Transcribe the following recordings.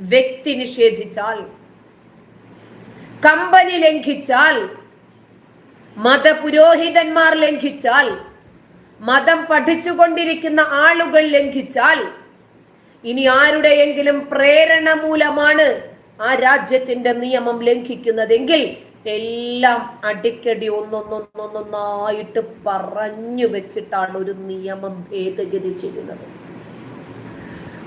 വ്യക്തി നിഷേധിച്ചാൽ കമ്പനി ലംഘിച്ചാൽ മതപുരോഹിതന്മാർ ലംഘിച്ചാൽ മതം പഠിച്ചുകൊണ്ടിരിക്കുന്ന ആളുകൾ ലംഘിച്ചാൽ ഇനി ആരുടെയെങ്കിലും പ്രേരണ മൂലമാണ് ആ രാജ്യത്തിന്റെ നിയമം ലംഘിക്കുന്നതെങ്കിൽ എല്ലാം അടിക്കടി ഒന്നൊന്നൊന്നൊന്നൊന്നായിട്ട് പറഞ്ഞു വെച്ചിട്ടാണ് ഒരു നിയമം ഭേദഗതി ചെയ്യുന്നത്.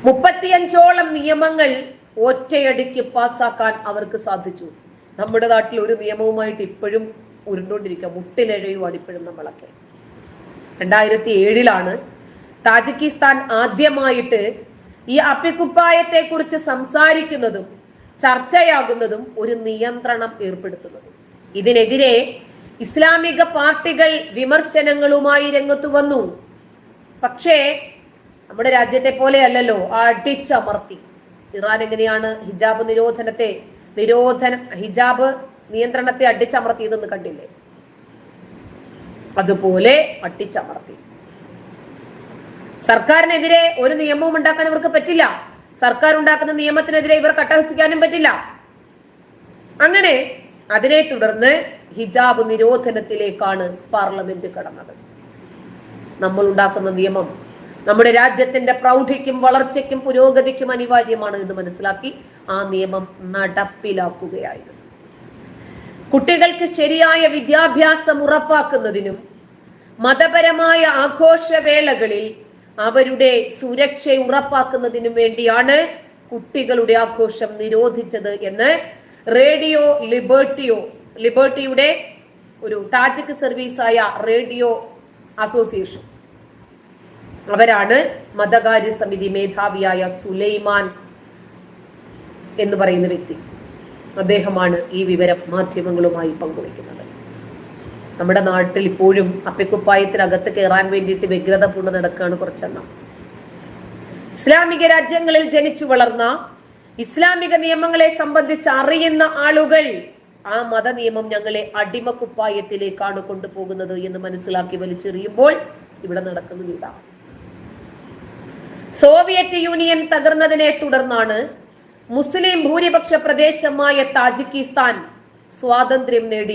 മുപ്പത്തിയഞ്ചോളം നിയമങ്ങൾ ഒറ്റയടിക്ക് പാസ്സാക്കാൻ അവർക്ക് സാധിച്ചു. നമ്മുടെ നാട്ടിൽ ഒരു നിയമവുമായിട്ട് ഇപ്പോഴും ഉരുണ്ടോണ്ടിരിക്കുക മുട്ടിലെഴയുവാണ് ഇപ്പോഴും നമ്മളൊക്കെ. രണ്ടായിരത്തി ഏഴിലാണ് താജിക്കിസ്ഥാൻ ആദ്യമായിട്ട് ഈ അപ്പിക്കുപ്പായത്തെ കുറിച്ച് സംസാരിക്കുന്നതും ചർച്ചയാകുന്നതും ഒരു നിയന്ത്രണം ഏർപ്പെടുത്തുന്നതും. ഇതിനെതിരെ ഇസ്ലാമിക പാർട്ടികൾ വിമർശനങ്ങളുമായി രംഗത്തു വന്നു. പക്ഷേ നമ്മുടെ രാജ്യത്തെ പോലെയല്ലല്ലോ അടിച്ചമർത്തി. ഇറാൻ എങ്ങനെയാണ് ഹിജാബ് നിരോധനത്തെ നിരോധന ഹിജാബ് നിയന്ത്രണത്തെ അടിച്ചമർത്തിയതെന്ന് കണ്ടില്ലേ? അതുപോലെ അട്ടിച്ചമർത്തി. സർക്കാരിനെതിരെ ഒരു നിയമവും ഉണ്ടാക്കാൻ ഇവർക്ക് പറ്റില്ല. സർക്കാർ ഉണ്ടാക്കുന്ന നിയമത്തിനെതിരെ ഇവർ കട്ടഹസിക്കാനും പറ്റില്ല. അങ്ങനെ അതിനെ തുടർന്ന് ഹിജാബ് നിരോധനത്തിലേക്കാണ് പാർലമെന്റ് കടന്നത്. നമ്മൾ ഉണ്ടാക്കുന്ന നിയമം നമ്മുടെ രാജ്യത്തിന്റെ പ്രൗഢിക്കും വളർച്ചയ്ക്കും പുരോഗതിക്കും അനിവാര്യമാണ് എന്ന് മനസ്സിലാക്കി ആ നിയമം നടപ്പിലാക്കുകയായിരുന്നു. കുട്ടികൾക്ക് ശരിയായ വിദ്യാഭ്യാസം ഉറപ്പാക്കുന്നതിനും മതപരമായ ആഘോഷവേളകളിൽ അവരുടെ സുരക്ഷ ഉറപ്പാക്കുന്നതിനും വേണ്ടിയാണ് കുട്ടികളുടെ ആഘോഷം നിരോധിച്ചത് എന്ന് റേഡിയോ ലിബർട്ടിയോ ലിബർട്ടിയുടെ ഒരു താജിക് സർവീസായ റേഡിയോ അസോസിയേഷൻ അവരാണ് മതകാര്യ സമിതി മേധാവിയായ സുലൈമാൻ എന്ന് പറയുന്ന വ്യക്തി. അദ്ദേഹമാണ് ഈ വിവരം മാധ്യമങ്ങളുമായി പങ്കുവയ്ക്കുന്നത്. നമ്മുടെ നാട്ടിൽ ഇപ്പോഴും അപ്പിക്കുപ്പായത്തിനകത്ത് കയറാൻ വേണ്ടിയിട്ട് വ്യഗ്രത പൂണ്ട് നടക്കുകയാണ് കുറച്ചെണ്ണം. ഇസ്ലാമിക രാജ്യങ്ങളിൽ ജനിച്ചു വളർന്ന ഇസ്ലാമിക നിയമങ്ങളെ സംബന്ധിച്ച് അറിയുന്ന ആളുകൾ ആ മത നിയമം ഞങ്ങളെ അടിമക്കുപ്പായത്തിലേക്കാണ് കൊണ്ടുപോകുന്നത് എന്ന് മനസ്സിലാക്കി വലിച്ചെറിയുമ്പോൾ ഇവിടെ നടക്കുന്നത് ഇതാണ്. സോവിയറ്റ് യൂണിയൻ തകർന്നതിനെ തുടർന്നാണ് മുസ്ലിം ഭൂരിപക്ഷ പ്രദേശമായ താജിക്കിസ്ഥാൻ സ്വാതന്ത്ര്യം നേടി.